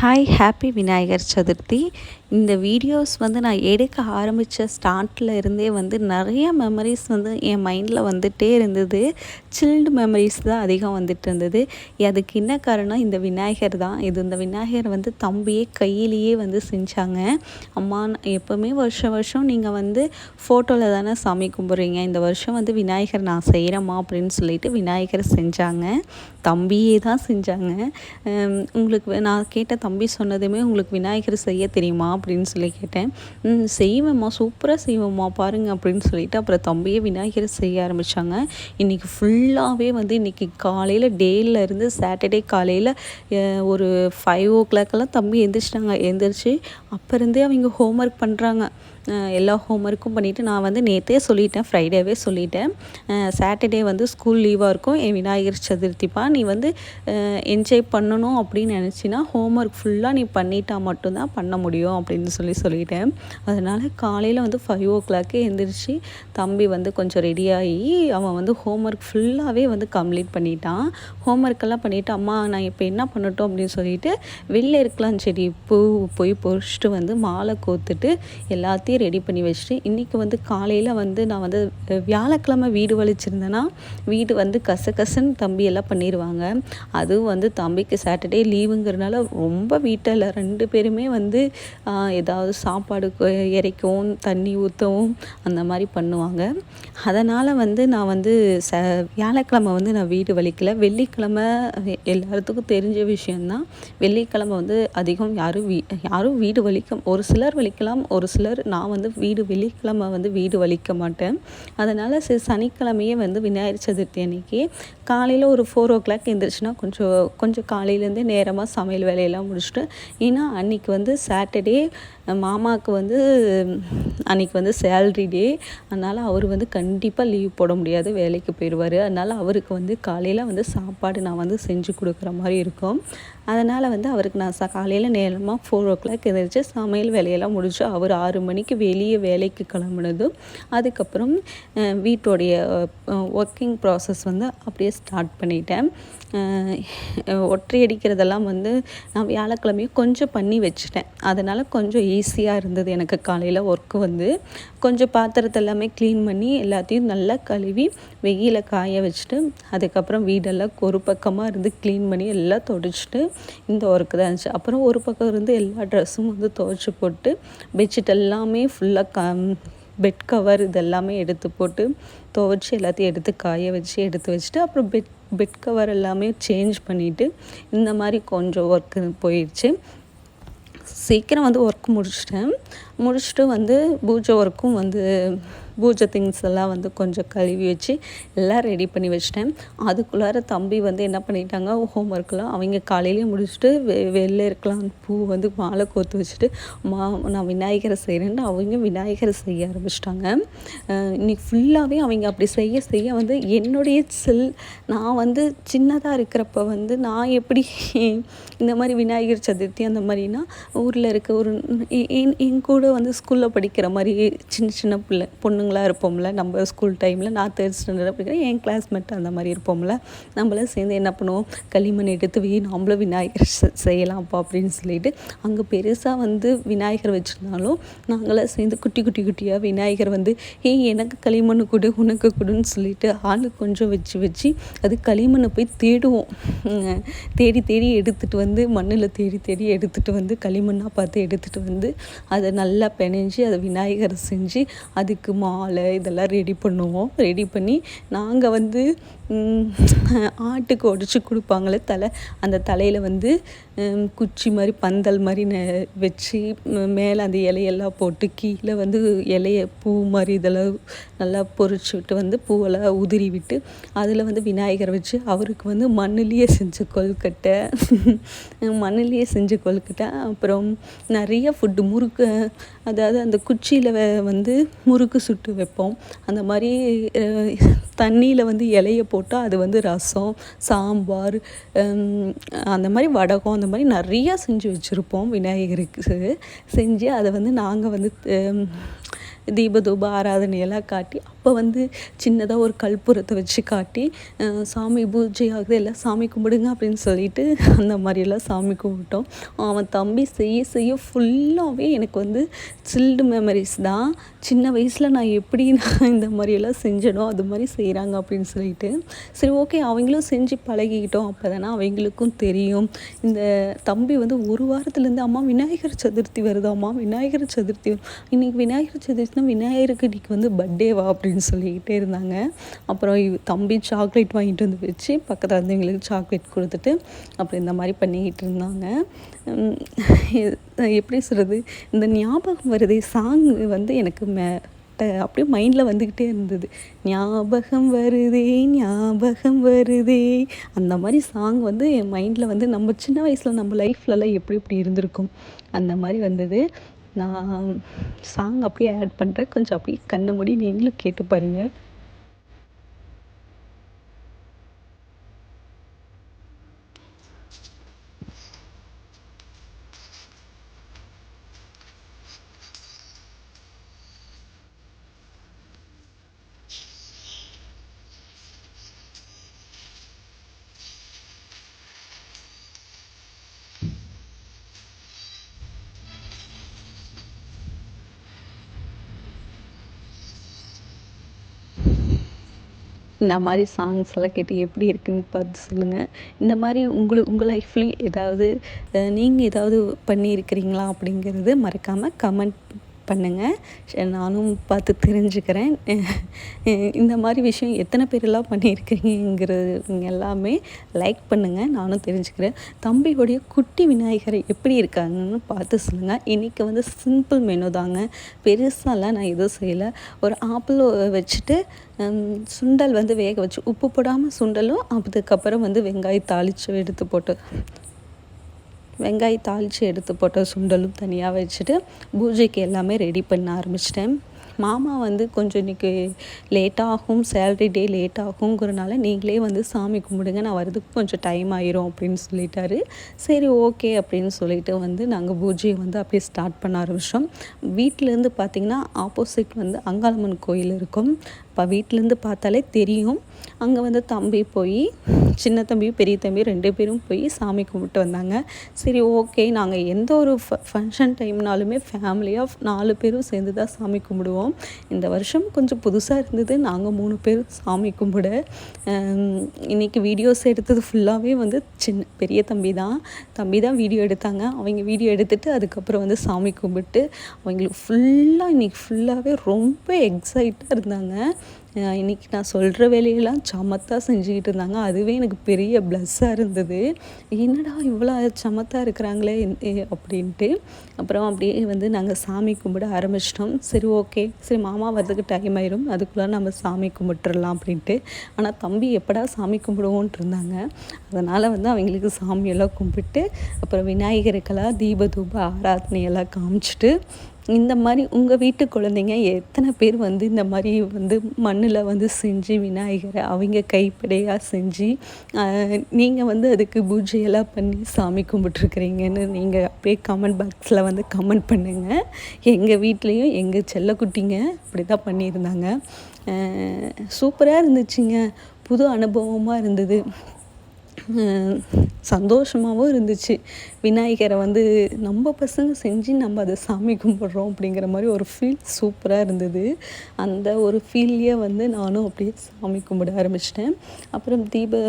Hi happy Vinayagar Chaturthi இந்த videos வந்து நான் எடுக்க ஆரம்பித்த ஸ்டார்ட்டில் இருந்தே வந்து நிறைய மெமரிஸ் வந்து என் மைண்டில் வந்துகிட்டே இருந்தது. சில்டு மெமரிஸ் தான் அதிகம் வந்துட்டு இருந்தது. அதுக்கு என்ன காரணம்? இந்த விநாயகர் தான். இது இந்த விநாயகர் வந்து தம்பியே கையிலேயே வந்து செஞ்சாங்க. அம்மா எப்போவுமே வருஷம் வருஷம் நீங்கள் வந்து ஃபோட்டோவில் தானே சாமி கும்பிட்றீங்க. இந்த வருஷம் வந்து விநாயகர் நான் செய்கிறேம்மா அப்படின்னு சொல்லிட்டு விநாயகர் செஞ்சாங்க. தம்பியே தான் செஞ்சாங்க. உங்களுக்கு நான் கேட்ட தம்பி சொன்னதுமே உங்களுக்கு விநாயகர் செய்ய தெரியுமா அப்படின்னு சொல்லி கேட்டேன். செய்வேம்மா சூப்பராக செய்வோம்மா பாருங்கள் அப்படின்னு சொல்லிட்டு அப்புறம் தம்பியே விநாயகர் செய்ய ஆரம்பித்தாங்க இன்றைக்கி ஃபுல்லாகவே வந்து இன்றைக்கி காலையில் டேலேருந்து சாட்டர்டே காலையில் ஒரு ஃபைவ் ஓ கிளாக்கெல்லாம் தம்பி எழுந்திரிச்சிட்டாங்க எழுந்திரிச்சு அப்போ இருந்தே அவங்க ஹோம்ஒர்க் பண்ணுறாங்க எல்லா ஹோம்ஒர்க்கும் பண்ணிவிட்டு நான் வந்து நேற்றே சொல்லிட்டேன் ஃப்ரைடேவே சொல்லிட்டேன். சாட்டர்டே வந்து ஸ்கூல் லீவாக இருக்கும். என் விநாயகர் சதுர்த்திப்பா நீ வந்து என்ஜாய் பண்ணணும் அப்படின்னு நினச்சின்னா ஹோம்ஒர்க் ஃபுல்லாக நீ பண்ணிட்டா மட்டும்தான் பண்ண முடியும் அப்படின்னு சொல்லி சொல்லிட்டேன். அதனால் காலையில் வந்து ஃபைவ் ஓ கிளாக்கே எழுந்திரிச்சு தம்பி வந்து கொஞ்சம் ரெடியாகி அவன் வந்து ஹோம்ஒர்க் ஃபுல்லாகவே வந்து கம்ப்ளீட் பண்ணிட்டான். ஹோம்ஒர்க்கெல்லாம் பண்ணிவிட்டு அம்மா நான் இப்போ என்ன பண்ணட்டும்? அப்படின்னு சொல்லிட்டு வெளில இருக்கலாம் செடி பூ போய் பொறிச்சிட்டு வந்து மாலை கோத்துட்டு எல்லாத்தையும் ரெடி பண்ணி வச்சுட்டு இன்றைக்கி வந்து காலையில் வந்து நான் வந்து வியாழக்கிழமை வீடு வலிச்சிருந்தேன்னா வீடு வந்து கசகசன்னு தம்பி எல்லாம் பண்ணிடுவாங்க அதுவும் வந்து தம்பிக்கு சாட்டர்டே லீவுங்கிறனால ரொம்ப வீட்டில் ரெண்டு பேருமே வந்து ஏதாவது சாப்பாடு இறைக்கவும் தண்ணி ஊற்றவும் அந்த மாதிரி பண்ணுவாங்க. அதனால் வந்து நான் வந்து ச வியாழக்கிழமை வந்து நான் வீடு வலிக்கல. வெள்ளிக்கிழமை எல்லாத்துக்கும் தெரிஞ்ச விஷயந்தான் வெள்ளிக்கிழமை வந்து அதிகம் யாரும் வீ யாரும் வீடு வலிக்க ஒரு சிலர் வலிக்கலாம் ஒரு சிலர் நான் நான் வந்து வீடு வெள்ளிக்கிழமை வந்து வீடு வலிக்க மாட்டேன். அதனால் சரி சனிக்கிழமையே வந்து விநாயகர் சதுர்த்தி அன்னைக்கு காலையில் ஒரு ஃபோர் ஓ கிளாக் எழுந்திரிச்சின்னா கொஞ்சம் கொஞ்சம் காலையிலேருந்தே நேரமாக சமையல் வேலையெல்லாம் முடிச்சுட்டு ஏன்னா அன்றைக்கி வந்து சாட்டர்டே மாமாவுக்கு வந்து அன்றைக்கி வந்து சேல்ரி டே அதனால் அவர் வந்து கண்டிப்பாக லீவ் போட முடியாது வேலைக்கு போயிடுவார். அதனால் அவருக்கு வந்து காலையில் வந்து சாப்பாடு நான் வந்து செஞ்சு கொடுக்குற மாதிரி இருக்கும். அதனால் வந்து அவருக்கு நான் ச காலையில் நேரமாக ஃபோர் ஓ கிளாக் எழுந்திரிச்சு சமையல் வேலையெல்லாம் முடிச்சு அவர் ஆறு மணிக்கு வெளியே வேலைக்கு கிளம்புனதும் அதுக்கப்புறம் வீட்டோடைய ஒர்க்கிங் ப்ராசஸ் வந்து அப்படியே ஸ்டார்ட் பண்ணிட்டேன். ஒற்றை அடிக்கிறதெல்லாம் வந்து நான் வியாழக்கிழமையும் கொஞ்சம் பண்ணி வச்சுட்டேன். அதனால் கொஞ்சம் ஈஸியாக இருந்தது எனக்கு காலையில் ஒர்க்கு வந்து. கொஞ்சம் பாத்திரத்தை எல்லாமே க்ளீன் பண்ணி எல்லாத்தையும் நல்லா கழுவி வெயில காய வச்சுட்டு அதுக்கப்புறம் வீடெல்லாம் ஒரு பக்கமாக இருந்து க்ளீன் பண்ணி எல்லாம் தொடச்சிட்டு இந்த ஒர்க்கு தான் இருந்துச்சு. அப்புறம் ஒரு பக்கம் இருந்து எல்லா ட்ரெஸ்ஸும் வந்து துவைச்சி போட்டு பெட்ஷீட் எல்லாமே ஃபுல்லாக க பெட் கவர் இதெல்லாமே எடுத்து போட்டு துவைச்சி எல்லாத்தையும் எடுத்து காய வச்சு எடுத்து வச்சுட்டு அப்புறம் பெட் பெட் கவர் எல்லாமே சேஞ்ச் பண்ணிவிட்டு இந்த மாதிரி கொஞ்சம் ஒர்க்கு போயிடுச்சு சீக்கிரம் வந்து ஒர்க் முடிச்சிட்டேன். முடிச்சுட்டு வந்து பூஜை ஒர்க்கும் வந்து பூஜை திங்ஸ் எல்லாம் வந்து கொஞ்சம் கழுவி வச்சு எல்லாம் ரெடி பண்ணி வச்சிட்டேன். அதுக்குள்ளார தம்பி வந்து என்ன பண்ணிட்டாங்க ஹோம் ஒர்க்கெலாம் அவங்க காலையிலேயே முடிச்சுட்டு வெ வெளில இருக்கலாம். பூ வந்து மாலை கோர்த்து வச்சுட்டு மா நான் விநாயகரை செய்கிறேன்னு அவங்க விநாயகரை செய்ய ஆரம்பிச்சிட்டாங்க. இன்றைக்கி ஃபுல்லாகவே அவங்க அப்படி செய்ய செய்ய வந்து என்னுடைய செல் நான் வந்து சின்னதாக இருக்கிறப்ப வந்து நான் எப்படி இந்த மாதிரி விநாயகர் சதுர்த்தி அந்த மாதிரினா ஊரில் இருக்க ஒரு என் என் கூட வந்து ஸ்கூலில் படிக்கிற மாதிரி சின்ன சின்ன பிள்ளை பொண்ணுங்க பொண்ணுங்களாக இருப்போம்ல நம்ம ஸ்கூல் டைமில் நான் தேர்ட் ஸ்டாண்டர்ட் படிக்கிறேன் என் கிளாஸ்மேட் அந்த மாதிரி இருப்போம்ல நம்மளாம் சேர்ந்து என்ன பண்ணுவோம் களிமண் எடுத்து வை நம்மளும் விநாயகர் செய்யலாம்ப்பா அப்படின்னு சொல்லிட்டு அங்கே பெருசாக வந்து விநாயகர் வச்சுருந்தாலும் நாங்களாம் சேர்ந்து குட்டி குட்டி குட்டியாக விநாயகர் வந்து ஏய் எனக்கு களிமண் கொடு உனக்கு கொடுன்னு சொல்லிட்டு ஆள் கொஞ்சம் வச்சு வச்சு அது களிமண்ணை போய் தேடுவோம். தேடி தேடி எடுத்துகிட்டு வந்து மண்ணில் தேடி தேடி எடுத்துகிட்டு வந்து களிமண்ணாக பார்த்து எடுத்துகிட்டு வந்து அதை நல்லா பிணைஞ்சி அதை விநாயகரை செஞ்சு அதுக்கு மா மாலை இதெல்லாம் ரெடி பண்ணுவோம். ரெடி பண்ணி நாங்கள் வந்து ஆட்டுக்கு உடச்சி கொடுப்பாங்களே தலை. அந்த தலையில் வந்து குச்சி மாதிரி பந்தல் மாதிரி ந வச்சு மேலே அந்த இலையெல்லாம் போட்டு கீழே வந்து இலைய பூ மாதிரி இதெல்லாம் நல்லா பொறிச்சு விட்டு வந்து பூவெல்லாம் உதிரி விட்டு அதில் வந்து விநாயகரை வச்சு அவருக்கு வந்து மண்ணுலேயே செஞ்ச கொழுக்கட்டை. மண்ணுலேயே செஞ்ச கொழுக்கட்டை. அப்புறம் நிறைய ஃபுட்டு முறுக்கு அதாவது அந்த குச்சியில் வந்து முறுக்கு சுட்டு வைப்போம். அந்த மாதிரி தண்ணியில் வந்து இலைய போட்டால் அது வந்து ரசம் சாம்பார் அந்த மாதிரி வடகம் அந்த மாதிரி நிறையா செஞ்சு வச்சுருப்போம் விநாயகருக்கு. செஞ்சு அதை வந்து நாங்கள் வந்து தீபதூப ஆராதனையெல்லாம் காட்டி அப்போ வந்து சின்னதாக ஒரு கல்புரத்தை வச்சு காட்டி சாமி பூஜை ஆகுது எல்லாம் சாமி கும்பிடுங்க அப்படின்னு சொல்லிட்டு அந்த மாதிரியெல்லாம் சாமி கும்பிட்டோம். அவன் தம்பி செய்ய செய்ய ஃபுல்லாகவே எனக்கு வந்து சில்டு மெமரிஸ் தான். சின்ன வயசில் நான் எப்படி நான் இந்த மாதிரியெல்லாம் செஞ்சனோ அது மாதிரி செய்கிறாங்க அப்படின்னு சொல்லிட்டு. சரி ஓகே அவங்களும் செஞ்சு பழகிக்கிட்டோம். அப்போ தானே அவங்களுக்கும் தெரியும். இந்த தம்பி வந்து ஒரு வாரத்துலேருந்து அம்மா விநாயகர் சதுர்த்தி வருதாம்மா விநாயகர் சதுர்த்தி இன்றைக்கி விநாயகர் சதுர்த்தி பார்த்தீங்கன்னா விநாயகருக்கு இன்றைக்கி வந்து பர்த்டேவா அப்படின்னு சொல்லிக்கிட்டே இருந்தாங்க. அப்புறம் தம்பி சாக்லேட் வாங்கிட்டு வந்து வச்சு பக்கத்தில் வந்து எங்களுக்கு சாக்லேட் கொடுத்துட்டு அப்புறம் இந்த மாதிரி பண்ணிக்கிட்டு இருந்தாங்க. எப்படி சொல்கிறது இந்த ஞாபகம் வருதே சாங் வந்து எனக்கு மே அப்படியே மைண்டில் வந்துக்கிட்டே இருந்தது. ஞாபகம் வருதே ஞாபகம் வருதே. அந்த மாதிரி சாங் வந்து என் மைண்டில் வந்து நம்ம சின்ன வயசில் நம்ம லைஃப்லலாம் எப்படி எப்படி இருந்திருக்கும்? அந்த மாதிரி வந்தது. நான் சாங் அப்படியே ஆட் பண்ணுறேன் கொஞ்சம் அப்படியே கண்ணை மூடி நீங்களும் கேட்டு பாருங்கள் இந்த மாதிரி சாங்ஸ் எல்லாம் கேட்டு எப்படி இருக்குன்னு பார்த்து சொல்லுங்கள் இந்த மாதிரி உங்களு உங்கள் லைஃப்லேயும் ஏதாவது நீங்கள் ஏதாவது பண்ணியிருக்கிறீங்களா அப்படிங்கிறது மறக்காமல் கமெண்ட் பண்ணுங்கள் நானும் பார்த்து தெரிஞ்சுக்கிறேன். இந்த மாதிரி விஷயம் எத்தனை பேரெல்லாம் பண்ணியிருக்கீங்கிறது எல்லாமே லைக் பண்ணுங்கள் நானும் தெரிஞ்சுக்கிறேன். தம்பியோடைய குட்டி விநாயகரை எப்படி இருக்காங்கன்னு பார்த்து சொல்லுங்கள் இன்றைக்கி வந்து சிம்பிள் மெனு தாங்க. பெருசாலாம் நான் எதுவும் செய்யலை. ஒரு ஆப்பிள் வச்சுட்டு சுண்டல் வந்து வேக வச்சு உப்பு போடாமல் சுண்டலும் அதுக்கப்புறம் வந்து வெங்காயம் தாளித்து எடுத்து போட்டு வெங்காயம் தாளித்து எடுத்து போட்ட சுண்டலும் தனியாக வச்சுட்டு பூஜைக்கு எல்லாமே ரெடி பண்ண ஆரம்பிச்சிட்டேன். மாமா வந்து கொஞ்சம் இன்றைக்கி லேட்டாகும் சேல்ரி டே லேட் ஆகுங்கிறனால நீங்களே வந்து சாமி கும்பிடுங்க நான் வரதுக்கு கொஞ்சம் டைம் ஆயிரும் அப்படின்னு சொல்லிட்டாரு. சரி ஓகே அப்படின்னு சொல்லிட்டு வந்து நாங்கள் பூஜையை வந்து அப்படியே ஸ்டார்ட் பண்ண ஆரம்பித்தோம் வீட்டிலேருந்து பார்த்திங்கன்னா ஆப்போசிட் வந்து அங்காளம்மன் கோயில் இருக்கும். இப்போ வீட்டிலேருந்து பார்த்தாலே தெரியும். அங்கே வந்து தம்பி போய் சின்ன தம்பி பெரிய தம்பி ரெண்டு பேரும் போய் சாமி கும்பிட்டு வந்தாங்க. சரி ஓகே. நாங்கள் எந்த ஒரு ஃப ஃபங்க்ஷன் டைம்னாலுமே ஃபேமிலியாக நாலு பேரும் சேர்ந்து தான் சாமி கும்பிடுவோம். இந்த வருஷம் கொஞ்சம் புதுசாக இருந்தது. நாங்கள் மூணு பேரும் சாமி கும்பிட இன்றைக்கி வீடியோஸ் எடுத்தது ஃபுல்லாகவே வந்து சின்ன பெரிய தம்பி தான் தம்பி தான் வீடியோ எடுத்தாங்க. அவங்க வீடியோ எடுத்துகிட்டு அதுக்கப்புறம் வந்து சாமி கும்பிட்டு அவங்களுக்கு ஃபுல்லாக இன்றைக்கி ஃபுல்லாகவே ரொம்ப எக்ஸைட்டாக இருந்தாங்க. இன்றைக்கி நான் சொல்கிற வேலையெல்லாம் சமத்தாக செஞ்சுக்கிட்டு இருந்தாங்க. அதுவே எனக்கு பெரிய ப்ளஸ்ஸாக இருந்தது. என்னடா இவ்வளோ சமத்தாக இருக்கிறாங்களே அப்படின்ட்டு. அப்புறம் அப்படியே வந்து நாங்கள் சாமி கும்பிட ஆரம்பிச்சிட்டோம். சரி ஓகே. சரி மாமா வரதுக்கு டைம் ஆயிரும். அதுக்குள்ளே நம்ம சாமி கும்பிட்டுறலாம் அப்படின்ட்டு. ஆனால் தம்பி எப்படா சாமி கும்பிடுவோன்ட்டு இருந்தாங்க. அதனால் வந்து அவங்களுக்கு சாமியெல்லாம் கும்பிட்டு அப்புறம் விநாயகருக்கெல்லாம் தீப தூப ஆராதனையெல்லாம் காமிச்சிட்டு இந்த மாதிரி உங்கள் வீட்டு குழந்தைங்க எத்தனை பேர் வந்து இந்த மாதிரி வந்து மண்ணில் வந்து செஞ்சு விநாயகரை அவங்க கைப்படையாக செஞ்சு நீங்கள் வந்து அதுக்கு பூஜையெல்லாம் பண்ணி சாமி கும்பிட்ருக்குறீங்கன்னு நீங்கள் அப்படியே கமெண்ட் பாக்ஸில் வந்து கமெண்ட் பண்ணுங்கள் எங்கள் வீட்லேயும் எங்கள் செல்லக்குட்டிங்க அப்படி தான் பண்ணியிருந்தாங்க சூப்பராக இருந்துச்சுங்க. புது அனுபவமாக இருந்தது. சந்தோஷமாகவும் இருந்துச்சு. விநாயகரை வந்து நம்ம பசங்க செஞ்சு நம்ம அதை சாமி கும்பிட்றோம் அப்படிங்கிற மாதிரி ஒரு ஃபீல் சூப்பராக இருந்தது. அந்த ஒரு ஃபீல்லையே வந்து நானும் அப்படியே சாமி கும்பிட ஆரம்பிச்சிட்டேன். அப்புறம் தீப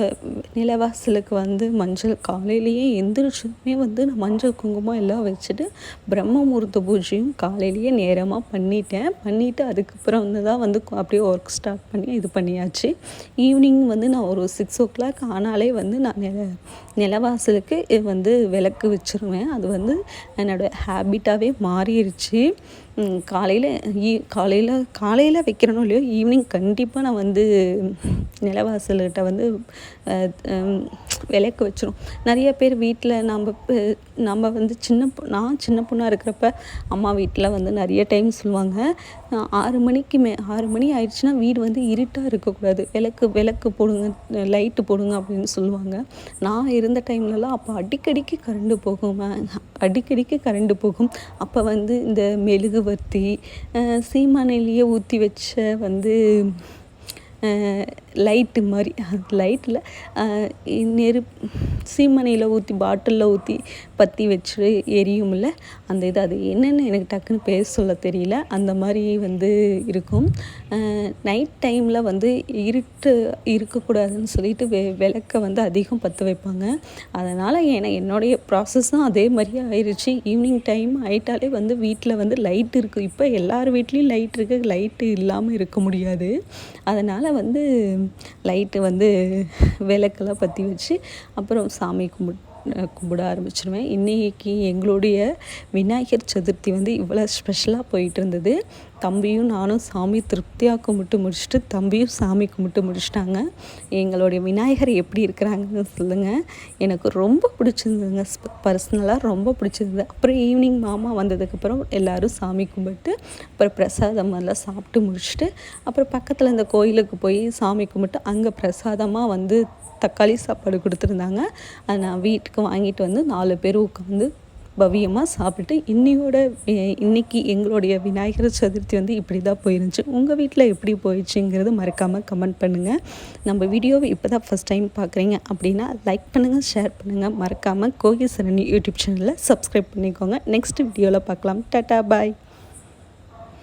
நிலவாசலுக்கு வந்து மஞ்சள் காலையிலேயே எந்திரிச்சதுமே வந்து நான் மஞ்சள் குங்குமம் எல்லாம் வச்சுட்டு பிரம்ம முகூர்த்த பூஜையும் காலையிலேயே நேரமாக பண்ணிட்டேன். பண்ணிவிட்டு அதுக்கப்புறம் வந்து தான் வந்து அப்படியே ஒர்க் ஸ்டார்ட் பண்ணி இது பண்ணியாச்சு. ஈவினிங் வந்து நான் ஒரு சிக்ஸ் ஓ கிளாக் ஆனாலே வந்து நான் நிலவாசலுக்கு வந்து விளக்கு வச்சுருவேன். அது வந்து என்னோடய ஹேபிட்டாகவே மாறிடுச்சு காலையில் ஈ காலையில் காலையில் வைக்கிறனோ இல்லையோ ஈவினிங் கண்டிப்பாக நான் வந்து நிலவாசல்கிட்ட வந்து விளக்கு வச்சிரும். நிறைய பேர் வீட்டில் நம்ம நம்ம வந்து சின்ன நான் சின்ன பொண்ணாக இருக்கிறப்ப அம்மா வீட்டில் வந்து நிறைய டைம் சொல்லுவாங்க. ஆறு மணிக்கு மே ஆறு மணி ஆயிடுச்சுன்னா வீடு வந்து இருட்டாக இருக்கக்கூடாது. விளக்கு விளக்கு போடுங்க லைட்டு போடுங்க அப்படின்னு சொல்லுவாங்க. நான் இருந்த டைம்லலாம் அப்போ அடிக்கடிக்கு கரண்டு போகும். அடிக்கடிக்கு கரண்டு போகும். அப்போ வந்து இந்த மெழுகு மெழுகுவர்த்தி சீமானையிலேயே ஊற்றி வச்ச வந்து லைட்டு மாதிரி லைட்டில் நெருப் சீமனையில் ஊற்றி பாட்டிலில் ஊற்றி பற்றி வச்சு எரியும்ல. அந்த இது அது என்னென்னு எனக்கு டக்குன்னு பேர் சொல்ல தெரியல. அந்த மாதிரி வந்து இருக்கும். நைட் டைமில் வந்து இருட்டு இருக்கக்கூடாதுன்னு சொல்லிட்டு வெ விளக்கை வந்து அதிகம் பற்ற வைப்பாங்க. அதனால் ஏன்னா என்னுடைய ப்ராசஸும் அதே மாதிரியே ஆயிடுச்சு ஈவினிங் டைம் ஆயிட்டாலே வந்து வீட்டில் வந்து லைட் இருக்குது இப்போ எல்லார் வீட்லேயும் லைட் இருக்குது லைட்டு இல்லாமல் இருக்க முடியாது. அதனால் வந்து லைட்டு வந்து விளக்கெல்லாம் பற்றி வச்சு அப்புறம் சாமி கும்பிட்டு கும்பிட ஆரம்பிச்சிருவேன். இன்றைக்கி எங்களுடைய விநாயகர் சதுர்த்தி வந்து இவ்வளோ ஸ்பெஷலாக போயிட்டு இருந்தது தம்பியும் நானும் சாமி திருப்தியாக கும்பிட்டு முடிச்சுட்டு தம்பியும் சாமி கும்பிட்டு முடிச்சிட்டாங்க. எங்களுடைய விநாயகர் எப்படி இருக்கிறாங்கன்னு சொல்லுங்கள் எனக்கு ரொம்ப பிடிச்சிருந்ததுங்க. பர்சனலாக ரொம்ப பிடிச்சிருந்தது. அப்புறம் ஈவினிங் மாமா வந்ததுக்கப்புறம் எல்லோரும் சாமி கும்பிட்டு அப்புறம் பிரசாதம் எல்லாம் சாப்பிட்டு முடிச்சுட்டு அப்புறம் பக்கத்தில் இந்த கோயிலுக்கு போய் சாமி கும்பிட்டு அங்கே பிரசாதமாக வந்து தக்காளி சாப்பாடு கொடுத்துருந்தாங்க. அதை நான் வீட்டுக்கு வாங்கிட்டு வந்து நாலு பேர் உட்காந்து பவியமாக சாப்பிட்டு இன்னையோட இன்னைக்கு எங்களுடைய விநாயகர் சதுர்த்தி வந்து இப்படி தான் போயிருந்துச்சு. உங்கள் வீட்டில் எப்படி போயிடுச்சுங்கிறது மறக்காமல் கமெண்ட் பண்ணுங்கள் நம்ம வீடியோவை இப்போ தான் ஃபஸ்ட் டைம் பார்க்குறீங்க அப்படின்னா லைக் பண்ணுங்கள் ஷேர் பண்ணுங்கள் மறக்காமல் கோகி சரணி யூடியூப் சேனலில் சப்ஸ்கிரைப் பண்ணிக்கோங்க. நெக்ஸ்ட் வீடியோவில் பார்க்கலாம். டாட்டா பாய்